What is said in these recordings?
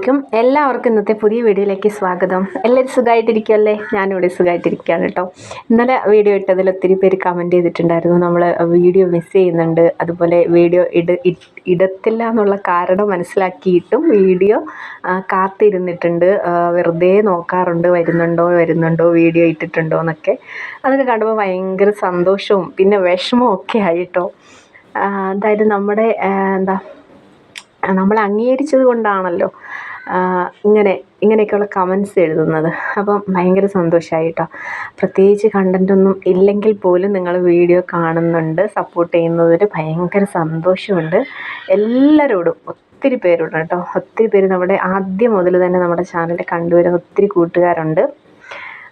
അലൈക്കും എല്ലാവർക്കും ഇന്നത്തെ പുതിയ വീഡിയോയിലേക്ക് സ്വാഗതം. എല്ലാവരും സുഖമായിട്ടിരിക്കുമല്ലേ ഞാനിവിടെ സുഖമായിട്ടിരിക്കുകയാണ് കേട്ടോ. ഇന്നലെ വീഡിയോ ഇട്ടതിൽ ഒത്തിരി പേര് കമന്റ് ചെയ്തിട്ടുണ്ടായിരുന്നു. നമ്മൾ വീഡിയോ മിസ് ചെയ്യുന്നുണ്ട്. അതുപോലെ വീഡിയോ ഇട ഇടത്തില്ല എന്നുള്ള കാരണം മനസ്സിലാക്കിയിട്ടും വീഡിയോ കാത്തിരുന്നിട്ടുണ്ട്. വെറുതെ നോക്കാറുണ്ട്. വരുന്നുണ്ടോ വരുന്നുണ്ടോ വീഡിയോ ഇട്ടിട്ടുണ്ടോ എന്നൊക്കെ. അതൊക്കെ കണ്ടപ്പോൾ ഭയങ്കര സന്തോഷവും പിന്നെ വിഷമവും ഒക്കെ ആയിട്ടോ അതായത് നമ്മുടെ എന്താ നമ്മൾ അംഗീകരിച്ചത് കൊണ്ടാണല്ലോ ഇങ്ങനെ ഇങ്ങനെയൊക്കെയുള്ള കമൻസ് എഴുതുന്നത്. അപ്പം ഭയങ്കര സന്തോഷമായി കേട്ടോ പ്രത്യേകിച്ച് കണ്ടന്റൊന്നും ഇല്ലെങ്കിൽ പോലും നിങ്ങൾ വീഡിയോ കാണുന്നുണ്ട് സപ്പോർട്ട് ചെയ്യുന്നതിൽ ഭയങ്കര സന്തോഷമുണ്ട്. എല്ലാവരോടും ഒത്തിരി പേരുണ്ട് കേട്ടോ ഒത്തിരി പേര് നമ്മുടെ ആദ്യം മുതൽ തന്നെ നമ്മുടെ ചാനൽ കണ്ടുവരുന്ന ഒത്തിരി കൂട്ടുകാരുണ്ട്.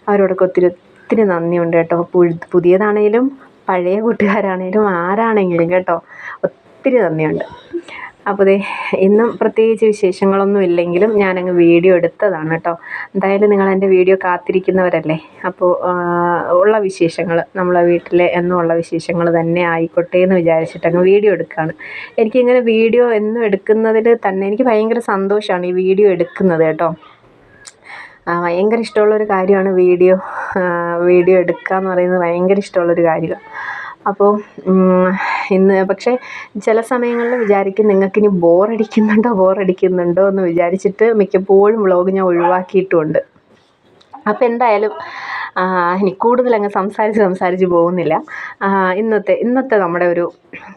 അവരോടൊക്കെ ഒത്തിരി ഒത്തിരി നന്ദിയുണ്ട് കേട്ടോ. പുതിയതാണെങ്കിലും പഴയ കൂട്ടുകാരാണെങ്കിലും ആരാണെങ്കിലും കേട്ടോ. ഒത്തിരി നന്ദിയുണ്ട്. അപ്പോൾ ദേ ഇന്നും പ്രത്യേകിച്ച് വിശേഷങ്ങളൊന്നും ഇല്ലെങ്കിലും ഞാനങ്ങ് വീഡിയോ എടുത്തതാണ് കേട്ടോ. എന്തായാലും നിങ്ങൾ എന്റെ വീഡിയോ കാത്തിരിക്കുന്നവരല്ലേ? അപ്പോൾ ഉള്ള വിശേഷങ്ങൾ നമ്മളെ വീട്ടിലെ എന്നും ഉള്ള വിശേഷങ്ങൾ തന്നെ ആയിക്കോട്ടെ എന്ന് വിചാരിച്ചിട്ട് അങ്ങ് വീഡിയോ എടുക്കുകയാണ് എനിക്കിങ്ങനെ വീഡിയോ എന്നും എടുക്കുന്നതിൽ തന്നെ എനിക്ക് ഭയങ്കര സന്തോഷമാണ് ഈ വീഡിയോ എടുക്കുന്നത് കേട്ടോ. ഭയങ്കര ഇഷ്ടമുള്ളൊരു കാര്യമാണ് വീഡിയോ വീഡിയോ എടുക്കുക എന്ന് പറയുന്നത് ഭയങ്കര ഇഷ്ടമുള്ളൊരു കാര്യമാണ് അപ്പോൾ ഇന്ന് പക്ഷേ ചില സമയങ്ങളിൽ വിചാരിക്കും നിങ്ങൾക്കിനി ബോറടിക്കുന്നുണ്ടോ ബോറടിക്കുന്നുണ്ടോ എന്ന് വിചാരിച്ചിട്ട് മിക്കപ്പോഴും വ്ളോഗ് ഞാൻ ഒഴിവാക്കിയിട്ടുമുണ്ട്. അപ്പോൾ എന്തായാലും ഇനി കൂടുതലങ്ങ് സംസാരിച്ച് സംസാരിച്ച് പോകുന്നില്ല. ഇന്നത്തെ ഇന്നത്തെ നമ്മുടെ ഒരു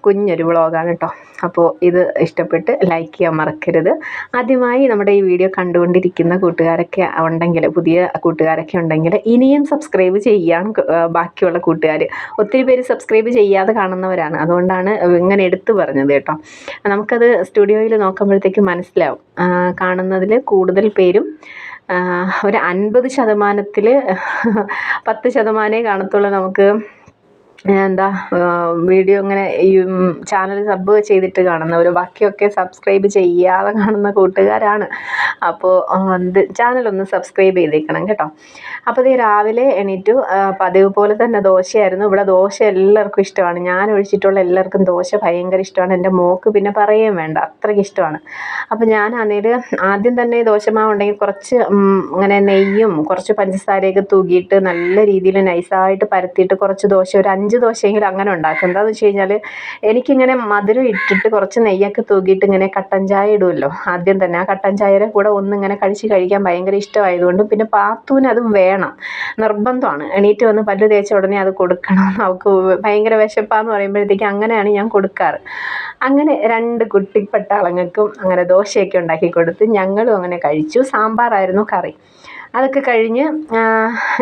കുഞ്ഞൊരു വ്ളോഗാണ് കേട്ടോ. അപ്പോൾ ഇത് ഇഷ്ടപ്പെട്ട് ലൈക്ക് ചെയ്യാൻ മറക്കരുത്. ആദ്യമായി നമ്മുടെ ഈ വീഡിയോ കണ്ടുകൊണ്ടിരിക്കുന്ന കൂട്ടുകാരൊക്കെ ഉണ്ടെങ്കിൽ പുതിയ കൂട്ടുകാരൊക്കെ ഉണ്ടെങ്കിൽ ഇനിയും സബ്സ്ക്രൈബ് ചെയ്യാൻ ബാക്കിയുള്ള കൂട്ടുകാർ ഒത്തിരി പേര് സബ്സ്ക്രൈബ് ചെയ്യാതെ കാണുന്നവരാണ്. അതുകൊണ്ടാണ് ഇങ്ങനെ എടുത്തു പറഞ്ഞത് കേട്ടോ. നമുക്കത് സ്റ്റുഡിയോയിൽ നോക്കുമ്പോഴത്തേക്ക് മനസ്സിലാവും. കാണുന്നതിൽ കൂടുതൽ പേരും ഒരു അൻപത് ശതമാനത്തിൽ പത്ത് ശതമാനമേ കാണത്തുള്ളൂ നമുക്ക്. എന്താ വീഡിയോ ഇങ്ങനെ ഈ ചാനൽ സബ് ചെയ്തിട്ട് കാണുന്നവർ ബാക്കിയൊക്കെ സബ്സ്ക്രൈബ് ചെയ്യാതെ കാണുന്ന കൂട്ടുകാരാണ്. അപ്പോൾ എന്ത് ചാനലൊന്ന് സബ്സ്ക്രൈബ് ചെയ്തേക്കണം കേട്ടോ. അപ്പോൾ ഇത് രാവിലെ എണീറ്റു പതിവ് പോലെ തന്നെ ദോശയായിരുന്നു. ഇവിടെ ദോശ എല്ലാവർക്കും ഇഷ്ടമാണ്. ഞാൻ ഒഴിച്ചിട്ടുള്ള എല്ലാവർക്കും ദോശ ഭയങ്കര ഇഷ്ടമാണ്. എന്റെ മോക്ക് പിന്നെ പറയുകയും വേണ്ട. അത്രയ്ക്ക് ഇഷ്ടമാണ്. അപ്പോൾ ഞാൻ അന്നേര് ആദ്യം തന്നെ ദോശമാവ് ഉണ്ടെങ്കിൽ കുറച്ച് ഇങ്ങനെ നെയ്യും കുറച്ച് പഞ്ചസാരയൊക്കെ തൂകിയിട്ട് നല്ല രീതിയിൽ നൈസായിട്ട് പരത്തിയിട്ട് കുറച്ച് ദോശ ഒരു അഞ്ച് ദോശയെങ്കിലും അങ്ങനെ ഉണ്ടാക്കും. എന്താണെന്ന് വെച്ച് കഴിഞ്ഞാൽ എനിക്കിങ്ങനെ മധുരം ഇട്ടിട്ട് കുറച്ച് നെയ്യൊക്കെ തൂക്കിയിട്ട് ഇങ്ങനെ കട്ടൻ ചായ ഇടുമല്ലോ ആദ്യം തന്നെ ആ കട്ടൻ ചായയുടെ കൂടെ ഒന്നിങ്ങനെ കഴിച്ച് കഴിക്കാൻ ഭയങ്കര ഇഷ്ടമായതുകൊണ്ട് പിന്നെ പാത്തൂന് അത് വേണം. നിർബന്ധമാണ്. എണീറ്റ് വന്ന് പല്ല് തേച്ച ഉടനെ അത് കൊടുക്കണം. അവൾക്ക് ഭയങ്കര വിശപ്പാന്ന് പറയുമ്പോഴത്തേക്ക് അങ്ങനെയാണ് ഞാൻ കൊടുക്കാറ്. അങ്ങനെ രണ്ട് കുട്ടി പട്ടാളങ്ങൾക്കും അങ്ങനെ ദോശയൊക്കെ ഉണ്ടാക്കി കൊടുത്ത് ഞങ്ങളും അങ്ങനെ കഴിച്ചു. സാമ്പാറായിരുന്നു കറി. അതൊക്കെ കഴിഞ്ഞ്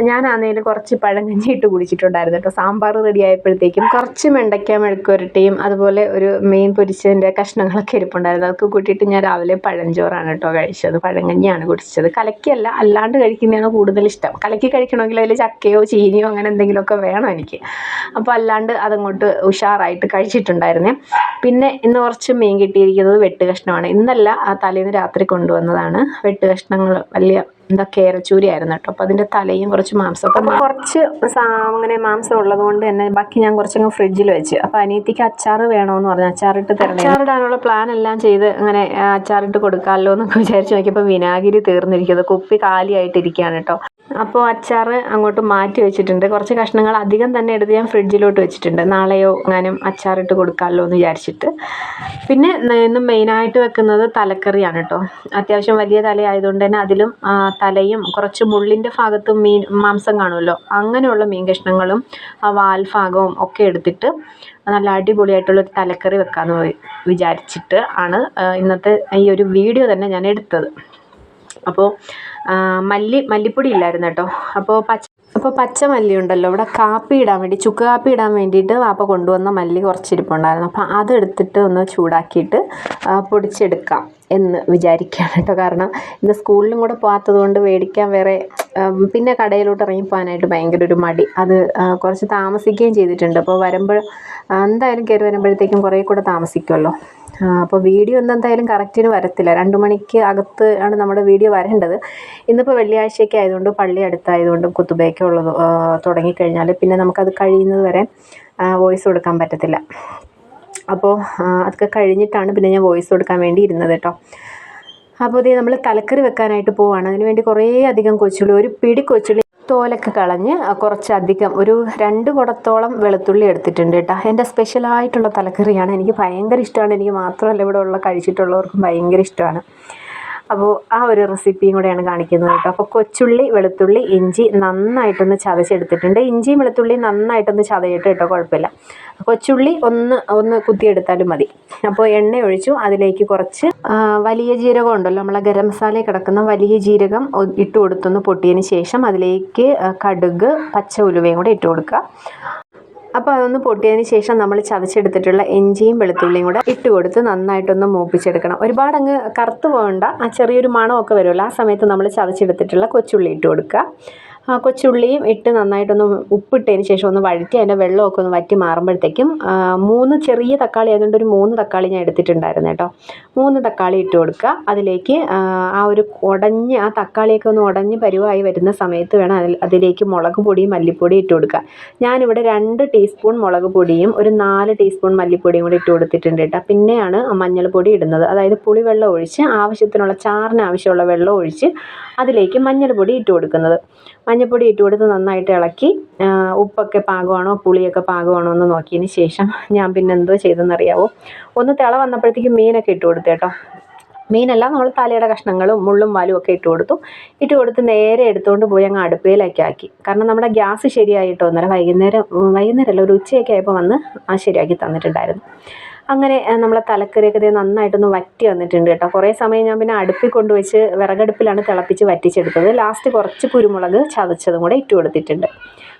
ഞാനാണെങ്കിൽ കുറച്ച് പഴങ്കഞ്ഞി ഇട്ട് കുടിച്ചിട്ടുണ്ടായിരുന്നു കേട്ടോ. സാമ്പാർ റെഡി ആയപ്പോഴത്തേക്കും കുറച്ച് വെണ്ടയ്ക്ക മെഴുക്കുരട്ടിയും അതുപോലെ ഒരു മീൻ പൊരിച്ചതിന്റെ കഷ്ണങ്ങളൊക്കെ ഇരിപ്പുണ്ടായിരുന്നു. അതൊക്കെ കൂട്ടിയിട്ട് ഞാൻ രാവിലെ പഴഞ്ചോറാണ് കേട്ടോ കഴിച്ചത്. പഴങ്കഞ്ഞിയാണ് കുടിച്ചത്. കലക്കിയല്ല അല്ലാണ്ട് കഴിക്കുന്നതാണ് കൂടുതൽ ഇഷ്ടം. കലക്കി കഴിക്കണമെങ്കിൽ അതിൽ ചക്കയോ ചീനിയോ അങ്ങനെ എന്തെങ്കിലുമൊക്കെ വേണം എനിക്ക്. അപ്പോൾ അല്ലാണ്ട് അതങ്ങോട്ട് ഉഷാറായിട്ട് കഴിച്ചിട്ടുണ്ടായിരുന്നേ. പിന്നെ ഇന്ന് കുറച്ച് മീൻ കിട്ടിയിരിക്കുന്നത് വെട്ട് കഷ്ണമാണ്. ഇന്നല്ല ആ തലേന്ന് രാത്രി കൊണ്ടുവന്നതാണ്. വെട്ട് കഷ്ണങ്ങൾ വലിയ എന്താ കേരച്ചൂരിയായിരുന്നു കേട്ടോ. അപ്പോൾ അതിന്റെ തലയും കുറച്ച് മാംസം. അപ്പം കുറച്ച് അങ്ങനെ മാംസം ഉള്ളത് കൊണ്ട് തന്നെ ബാക്കി ഞാൻ കുറച്ചങ്ങ് ഫ്രിഡ്ജിൽ വെച്ച്. അപ്പോൾ അനിയത്തിക്ക് അച്ചാർ വേണമെന്ന് പറഞ്ഞു. അച്ചാറിട്ട് തരണം. അച്ചാറിടാനുള്ള പ്ലാൻ എല്ലാം ചെയ്ത് അങ്ങനെ അച്ചാറിട്ട് കൊടുക്കാമല്ലോ എന്നൊക്കെ വിചാരിച്ച് നോക്കിയപ്പോൾ വിനാഗിരി തീർന്നിരിക്കുന്നത് കുപ്പി കാലിയായിട്ടിരിക്കുകയാണ് കേട്ടോ. അപ്പോൾ അച്ചാർ അങ്ങോട്ട് മാറ്റി വെച്ചിട്ടുണ്ട്. കുറച്ച് കഷ്ണങ്ങൾ അധികം തന്നെ എടുത്ത് ഞാൻ ഫ്രിഡ്ജിലോട്ട് വെച്ചിട്ടുണ്ട്. നാളെയോ ഞാനും അച്ചാറിട്ട് കൊടുക്കാമല്ലോ എന്ന് വിചാരിച്ചിട്ട്. പിന്നെ ഇന്ന് മെയിനായിട്ട് വെക്കുന്നത് തലക്കറിയാണ് കേട്ടോ അത്യാവശ്യം വലിയ തലയായതുകൊണ്ട് തന്നെ അതിലും തലയും കുറച്ച് മുള്ളിന്റെ ഭാഗത്തും മീൻ മാംസം കാണുമല്ലോ. അങ്ങനെയുള്ള മീൻ കഷ്ണങ്ങളും ആ വാൽഭാഗവും ഒക്കെ എടുത്തിട്ട് നല്ല അടിപൊളിയായിട്ടുള്ളൊരു തലക്കറി വെക്കാമെന്ന് വിചാരിച്ചിട്ട് ആണ് ഇന്നത്തെ ഈ ഒരു വീഡിയോ തന്നെ ഞാൻ എടുത്തത്. അപ്പോൾ മല്ലി മല്ലിപ്പൊടി ഇല്ലായിരുന്നു കേട്ടോ. അപ്പോൾ പച്ച അപ്പോൾ പച്ച മല്ലി ഉണ്ടല്ലോ. ഇവിടെ കാപ്പി ഇടാൻ വേണ്ടി ചുക്ക് കാപ്പി ഇടാൻ വേണ്ടിയിട്ട് വാപ്പ കൊണ്ടുവന്ന മല്ലി കുറച്ചിരിപ്പുണ്ടായിരുന്നു അപ്പോൾ അതെടുത്തിട്ട് ഒന്ന് ചൂടാക്കിയിട്ട് പൊടിച്ചെടുക്കാം എന്ന് വിചാരിക്കുകയാണ് കേട്ടോ. കാരണം ഇന്ന് സ്കൂളിലും കൂടെ പോകാത്തത് കൊണ്ട് മേടിക്കാൻ വേറെ പിന്നെ കടയിലോട്ട് ഇറങ്ങി പോകാനായിട്ട് ഭയങ്കര ഒരു മടി. അത് കുറച്ച് താമസിക്കുകയും ചെയ്തിട്ടുണ്ട്. അപ്പോൾ വരുമ്പോൾ എന്തായാലും കയറി വരുമ്പോഴത്തേക്കും കുറേ കൂടെ താമസിക്കുമല്ലോ. അപ്പോൾ വീഡിയോ ഒന്നും എന്തായാലും കറക്റ്റിന് വരത്തില്ല. രണ്ട് മണിക്ക് അകത്ത് ആണ് നമ്മുടെ വീഡിയോ വരേണ്ടത്. ഇന്നിപ്പോൾ വെള്ളിയാഴ്ചയൊക്കെ ആയതുകൊണ്ട് പള്ളി അടുത്തായതുകൊണ്ട് കുത്തുബയൊക്കെ ഉള്ളത് തുടങ്ങിക്കഴിഞ്ഞാൽ പിന്നെ നമുക്കത് കഴിയുന്നത് വരെ വോയിസ് കൊടുക്കാൻ പറ്റത്തില്ല. അപ്പോൾ അതൊക്കെ കഴിഞ്ഞിട്ടാണ് പിന്നെ ഞാൻ വോയിസ് കൊടുക്കാൻ വേണ്ടി ഇരുന്നത് കേട്ടോ അപ്പോൾ ഇത് നമ്മൾ തലക്കറി വെക്കാനായിട്ട് പോവാണ്. അതിനുവേണ്ടി കുറേ അധികം കൊച്ചുള്ളി ഒരു പിടി കൊച്ചുള്ളി തോലൊക്കെ കളഞ്ഞ് കുറച്ചധികം ഒരു രണ്ട് കുടത്തോളം വെളുത്തുള്ളി എടുത്തിട്ടുണ്ട് കേട്ടോ. എന്റെ സ്പെഷ്യലായിട്ടുള്ള തലക്കറിയാണ്. എനിക്ക് ഭയങ്കര ഇഷ്ടമാണ്. എനിക്ക് മാത്രമല്ല ഇവിടെ ഉള്ള കഴിച്ചിട്ടുള്ളവർക്കും ഭയങ്കര ഇഷ്ടമാണ്. അപ്പോൾ ആ ഒരു റെസിപ്പിയും കൂടെയാണ് കാണിക്കുന്നത് കേട്ടോ. അപ്പോൾ കൊച്ചുള്ളി വെളുത്തുള്ളി ഇഞ്ചി നന്നായിട്ടൊന്ന് ചതച്ചെടുത്തിട്ടുണ്ട്. ഇഞ്ചിയും വെളുത്തുള്ളിയും നന്നായിട്ടൊന്ന് ചതയിട്ട് കേട്ടോ കുഴപ്പമില്ല. കൊച്ചുള്ളി ഒന്ന് ഒന്ന് കുത്തിയെടുത്താലും മതി. അപ്പോൾ എണ്ണ ഒഴിച്ചു. അതിലേക്ക് കുറച്ച് വലിയ ജീരകം ഉണ്ടല്ലോ. നമ്മളെ ഗരം മസാലയിൽ കിടക്കുന്ന വലിയ ജീരകം ഇട്ട് കൊടുത്തൊന്ന് പൊട്ടിയതിന് ശേഷം അതിലേക്ക് കടുക് പച്ച ഉലുവയും കൂടെ ഇട്ട് കൊടുക്കുക. അപ്പോൾ അതൊന്ന് പൊട്ടിയതിന് ശേഷം നമ്മൾ ചതച്ചെടുത്തിട്ടുള്ള ഇഞ്ചിയും വെളുത്തുള്ളിയും കൂടെ ഇട്ട് കൊടുത്ത് നന്നായിട്ടൊന്ന് മൂപ്പിച്ചെടുക്കണം. ഒരുപാട് അങ്ങ് കറുത്ത് പോകണ്ട ആ ചെറിയൊരു മണമൊക്കെ വരുമല്ലോ. ആ സമയത്ത് നമ്മൾ ചതച്ചെടുത്തിട്ടുള്ള കൊച്ചുള്ളി ഇട്ട് കൊടുക്കുക. കൊച്ചുള്ളിയും ഇട്ട് നന്നായിട്ടൊന്ന് ഉപ്പിട്ടതിന് ശേഷം ഒന്ന് വഴറ്റി അതിന്റെ വെള്ളമൊക്കെ ഒന്ന് വറ്റി മാറുമ്പോഴത്തേക്കും മൂന്ന് ചെറിയ തക്കാളി ആയതുകൊണ്ട് ഒരു മൂന്ന് തക്കാളി ഞാൻ എടുത്തിട്ടുണ്ടായിരുന്നു കേട്ടോ. മൂന്ന് തക്കാളി ഇട്ട് കൊടുക്കുക. അതിലേക്ക് ആ, ഒരു ഉടഞ്ഞ് ആ തക്കാളിയൊക്കെ ഒന്ന് ഉടഞ്ഞ് പരുവായി വരുന്ന സമയത്ത് വേണം അതിൽ അതിലേക്ക് മുളക് പൊടിയും മല്ലിപ്പൊടിയും ഇട്ട് കൊടുക്കുക. ഞാനിവിടെ രണ്ട് ടീസ്പൂൺ മുളക് പൊടിയും ഒരു നാല് ടീസ്പൂൺ മല്ലിപ്പൊടിയും കൂടി ഇട്ട് കൊടുത്തിട്ടുണ്ട് കേട്ടോ. പിന്നെയാണ് മഞ്ഞൾപ്പൊടി ഇടുന്നത്. അതായത് പുളിവെള്ളം ഒഴിച്ച് ആവശ്യത്തിനുള്ള ചാറിന് ആവശ്യമുള്ള വെള്ളം ഒഴിച്ച് അതിലേക്ക് മഞ്ഞൾപ്പൊടി ഇട്ട് കൊടുക്കുന്നത്. മഞ്ഞൾപ്പൊടി ഇട്ട് കൊടുത്ത് നന്നായിട്ട് ഇളക്കി ഉപ്പൊക്കെ പാകമാണോ പുളിയൊക്കെ പാകമാണോ എന്ന് നോക്കിയതിന് ശേഷം ഞാൻ പിന്നെ എന്തോ ചെയ്തെന്നറിയാവോ ഒന്ന് തിള വന്നപ്പോഴത്തേക്കും മീനൊക്കെ ഇട്ട് കൊടുത്തു കേട്ടോ. മീനല്ല നമ്മൾ തലയുടെ കഷ്ണങ്ങളും മുള്ളും വാലും ഒക്കെ ഇട്ട് കൊടുത്തു. ഇട്ട് കൊടുത്ത് നേരെ എടുത്തുകൊണ്ട് പോയി അങ്ങ് അടുപ്പയിലേക്ക് ആക്കി. കാരണം നമ്മുടെ ഗ്യാസ് ശരിയായിട്ടോ? അന്നേരം വൈകുന്നേരം വൈകുന്നേരമല്ല ഒരു ഉച്ചയൊക്കെ ആയപ്പോൾ വന്ന് ആ ശരിയാക്കി തന്നിട്ടുണ്ടായിരുന്നു. അങ്ങനെ നമ്മളെ തലക്കറിയൊക്കെ നന്നായിട്ടൊന്ന് വറ്റി വന്നിട്ടുണ്ട് കേട്ടോ. കുറേ സമയം ഞാൻ പിന്നെ അടുപ്പിൽ കൊണ്ടുവച്ച് വിറകടുപ്പിലാണ് തിളപ്പിച്ച് വറ്റിച്ചെടുത്തത്. ലാസ്റ്റ് കുറച്ച് കുരുമുളക് ചതച്ചതും കൂടെ ഇട്ട് കൊടുത്തിട്ടുണ്ട്.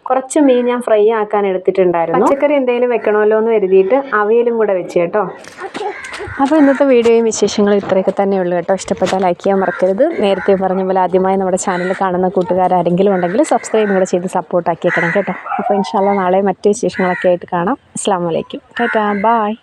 കുറച്ച് മീൻ ഞാൻ ഫ്രൈ ആക്കാൻ എടുത്തിട്ടുണ്ടായിരുന്നു. പച്ചക്കറി എന്തെങ്കിലും വെക്കണമല്ലോ എന്ന് കരുതിയിട്ട് അവയിലും കൂടെ വെച്ച് കേട്ടോ. അപ്പോൾ ഇന്നത്തെ വീഡിയോയും വിശേഷങ്ങളും ഇത്രയൊക്കെ തന്നെ ഉള്ളൂ കേട്ടോ. ഇഷ്ടപ്പെട്ടാൽ ലൈക്ക് ചെയ്യാൻ മറക്കരുത്. നേരത്തെ പറഞ്ഞ പോലെ ആദ്യമായി നമ്മുടെ ചാനൽ കാണുന്ന കൂട്ടുകാരാരെങ്കിലും ഉണ്ടെങ്കിൽ സബ്സ്ക്രൈബ് കൂടെ ചെയ്ത് സപ്പോർട്ട് ആക്കിയേക്കണം കേട്ടോ. അപ്പോൾ ഇൻഷാല്ല നാളെ മറ്റു വിശേഷങ്ങളൊക്കെ ആയിട്ട് കാണാം. അസ്സാം വലൈക്കും ടാറ്റാ. ബായ്